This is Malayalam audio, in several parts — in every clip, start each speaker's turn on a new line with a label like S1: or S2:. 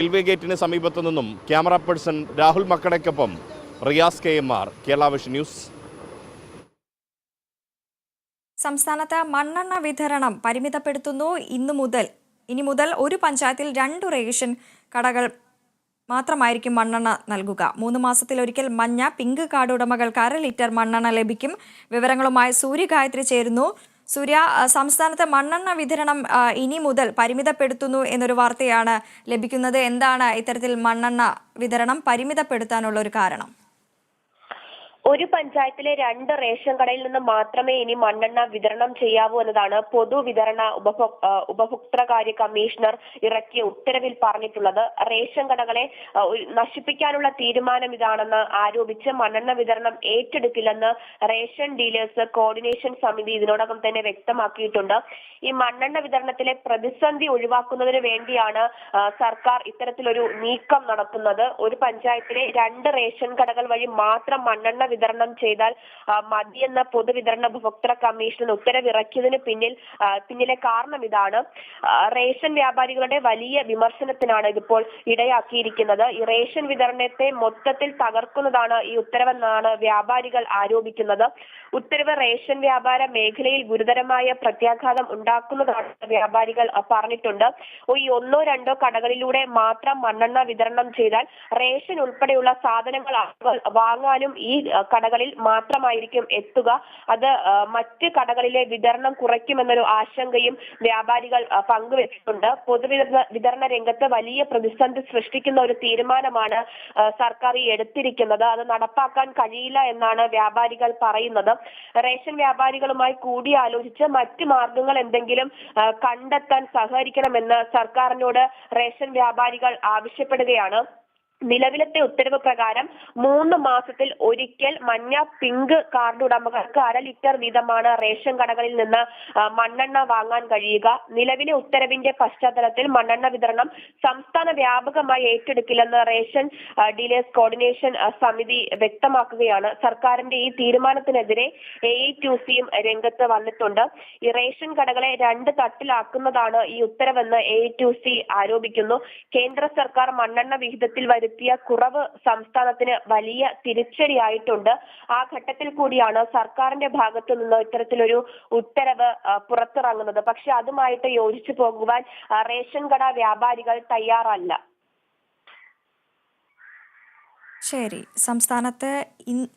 S1: റെയിൽവേ ഗേറ്റിന് സമീപത്തു നിന്നും camera person Rahul മക്കടയ്ക്കൊപ്പം Riyas K M R Kerala vision news.
S2: സംസ്ഥാനത്ത് മണ്ണെണ്ണ വിതരണം പരിമിതപ്പെടുത്തുന്നു ഇന്നു മുതൽ. ഇനി മുതൽ ഒരു പഞ്ചായത്തിൽ രണ്ടു റേഷൻ കടകൾ മാത്രമായിരിക്കും മണ്ണെണ്ണ നൽകുക. മൂന്ന് മാസത്തിലൊരിക്കൽ മഞ്ഞ പിങ്ക് കാർഡ് ഉടമകൾക്ക് അര ലിറ്റർ മണ്ണെണ്ണ ലഭിക്കും. വിവരങ്ങളുമായി സൂര്യഗായത്രി ചേരുന്നു. സൂര്യ സംസ്ഥാനത്തെ മണ്ണെണ്ണ വിതരണം ഇനി മുതൽ പരിമിതപ്പെടുത്തുന്നു എന്നൊരു വാർത്തയാണ് ലഭിക്കുന്നത്. എന്താണ് ഇത്തരത്തിൽ മണ്ണെണ്ണ വിതരണം പരിമിതപ്പെടുത്താനുള്ള ഒരു കാരണം?
S3: ഒരു പഞ്ചായത്തിലെ രണ്ട് റേഷൻ കടയിൽ നിന്ന് മാത്രമേ ഇനി മണ്ണെണ്ണ വിതരണം ചെയ്യാവൂ എന്നതാണ് പൊതുവിതരണ ഉപഭോക്തൃകാര്യ കമ്മീഷണർ ഇറക്കിയ ഉത്തരവിൽ പറഞ്ഞിട്ടുള്ളത്. റേഷൻ കടകളെ നശിപ്പിക്കാനുള്ള തീരുമാനം ഇതാണെന്ന് ആരോപിച്ച് മണ്ണെണ്ണ വിതരണം ഏറ്റെടുക്കില്ലെന്ന് റേഷൻ ഡീലേഴ്സ് കോർഡിനേഷൻ സമിതി ഇതിനോടകം തന്നെ വ്യക്തമാക്കിയിട്ടുണ്ട്. ഈ മണ്ണെണ്ണ വിതരണത്തിലെ പ്രതിസന്ധി ഒഴിവാക്കുന്നതിന് വേണ്ടിയാണ് സർക്കാർ ഇത്തരത്തിലൊരു നീക്കം നടത്തുന്നത്. ഒരു പഞ്ചായത്തിലെ രണ്ട് റേഷൻ കടകൾ വഴി മാത്രം മണ്ണെണ്ണ വിതരണം ചെയ്താൽ മതി എന്ന പൊതുവിതരണ ഉപഭോക്തൃ കമ്മീഷൻ ഉത്തരവിറക്കിയതിന് പിന്നിൽ പിന്നിലെ കാരണം ഇതാണ്. റേഷൻ വ്യാപാരികളുടെ വലിയ വിമർശനത്തിനാണ് ഇതിപ്പോൾ ഇടയാക്കിയിരിക്കുന്നത്. ഈ റേഷൻ വിതരണത്തെ മൊത്തത്തിൽ തകർക്കുന്നതാണ് ഈ ഉത്തരവെന്നാണ് വ്യാപാരികൾ ആരോപിക്കുന്നത്. ഉത്തരവ് റേഷൻ വ്യാപാര മേഖലയിൽ ഗുരുതരമായ പ്രത്യാഘാതം ഉണ്ടാക്കുന്നതാണ് വ്യാപാരികൾ പറഞ്ഞിട്ടുണ്ട്. ഈ ഒന്നോ രണ്ടോ കടകളിലൂടെ മാത്രം മണ്ണെണ്ണ വിതരണം ചെയ്താൽ റേഷൻ ഉൾപ്പെടെയുള്ള സാധനങ്ങൾ വാങ്ങാനും ഈ കടകളിൽ മാത്രമായിരിക്കും എത്തുക. അത് മറ്റ് കടകളിലെ വിതരണം കുറയ്ക്കുമെന്നൊരു ആശങ്കയും വ്യാപാരികൾ പങ്കുവച്ചിട്ടുണ്ട്. പൊതുവിതരണ വിതരണ രംഗത്ത് വലിയ പ്രതിസന്ധി സൃഷ്ടിക്കുന്ന ഒരു തീരുമാനമാണ് സർക്കാർ ഈ എടുത്തിരിക്കുന്നത്. അത് നടപ്പാക്കാൻ കഴിയില്ല എന്നാണ് വ്യാപാരികൾ പറയുന്നത്. റേഷൻ വ്യാപാരികളുമായി കൂടിയാലോചിച്ച് മറ്റ് മാർഗങ്ങൾ എന്തെങ്കിലും കണ്ടെത്താൻ സഹകരിക്കണമെന്ന് സർക്കാരിനോട് റേഷൻ വ്യാപാരികൾ ആവശ്യപ്പെടുകയാണ്. നിലവിലത്തെ ഉത്തരവ് പ്രകാരം മൂന്ന് മാസത്തിൽ ഒരിക്കൽ മഞ്ഞ പിങ്ക് കാർഡ് ഉടമകൾക്ക് അര ലിറ്റർ വീതമാണ് റേഷൻ കടകളിൽ നിന്ന് മണ്ണെണ്ണ വാങ്ങാൻ കഴിയുക. നിലവിലെ ഉത്തരവിന്റെ പശ്ചാത്തലത്തിൽ മണ്ണെണ്ണ വിതരണം സംസ്ഥാന വ്യാപകമായി ഏറ്റെടുക്കില്ലെന്ന് റേഷൻ ഡീലേഴ്സ് കോർഡിനേഷൻ സമിതി വ്യക്തമാക്കുകയാണ്. സർക്കാരിന്റെ ഈ തീരുമാനത്തിനെതിരെ എ ടു സിയും രംഗത്ത് വന്നിട്ടുണ്ട്. ഈ റേഷൻ കടകളെ രണ്ട് തട്ടിലാക്കുന്നതാണ് ഈ ഉത്തരവെന്ന് എ ടു സി ആരോപിക്കുന്നു. കേന്ദ്ര സർക്കാർ മണ്ണെണ്ണ വിഹിതത്തിൽ വരുത്തിയ കുറവ് സംസ്ഥാനത്തിന് വലിയ തിരിച്ചടിയായിട്ടുണ്ട്. ആ ഘട്ടത്തിൽ കൂടിയാണ് സർക്കാരിന്റെ ഭാഗത്തു നിന്ന് ഇത്തരത്തിലൊരു ഉത്തരവ് പുറത്തിറങ്ങുന്നത്. പക്ഷെ അതുമായിട്ട് യോജിച്ചു പോകുവാൻ റേഷൻ കട വ്യാപാരികൾ തയ്യാറല്ല.
S2: ശരി. സംസ്ഥാനത്ത്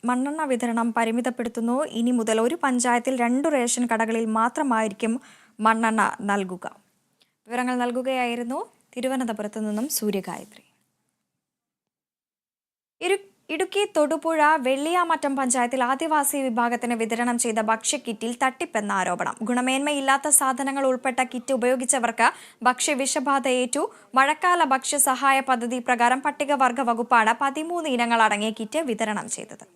S2: മണ്ണെണ്ണ വിതരണം പരിമിതപ്പെടുത്തുന്നു. ഇനി മുതൽ ഒരു പഞ്ചായത്തിൽ രണ്ടു റേഷൻ കടകളിൽ മാത്രമായിരിക്കും മണ്ണെണ്ണ നൽകുക. വിവരങ്ങൾ നൽകുകയായിരുന്നു തിരുവനന്തപുരത്ത് നിന്നും സൂര്യഗായത്രി. ഇടുക്കി തൊടുപുഴ വെള്ളിയാമറ്റം പഞ്ചായത്തിൽ ആദിവാസി വിഭാഗത്തിന് വിതരണം ചെയ്ത ഭക്ഷ്യക്കിറ്റിൽ തട്ടിപ്പെന്ന ആരോപണം. ഗുണമേന്മയില്ലാത്ത സാധനങ്ങൾ ഉൾപ്പെട്ട കിറ്റ് ഉപയോഗിച്ചവർക്ക് ഭക്ഷ്യ വിഷബാധ ഏറ്റു മഴക്കാല ഭക്ഷ്യ സഹായ പദ്ധതി പ്രകാരം പട്ടികവർഗ വകുപ്പാണ് പതിമൂന്ന് ഇനങ്ങൾ അടങ്ങിയ കിറ്റ് വിതരണം ചെയ്തത്.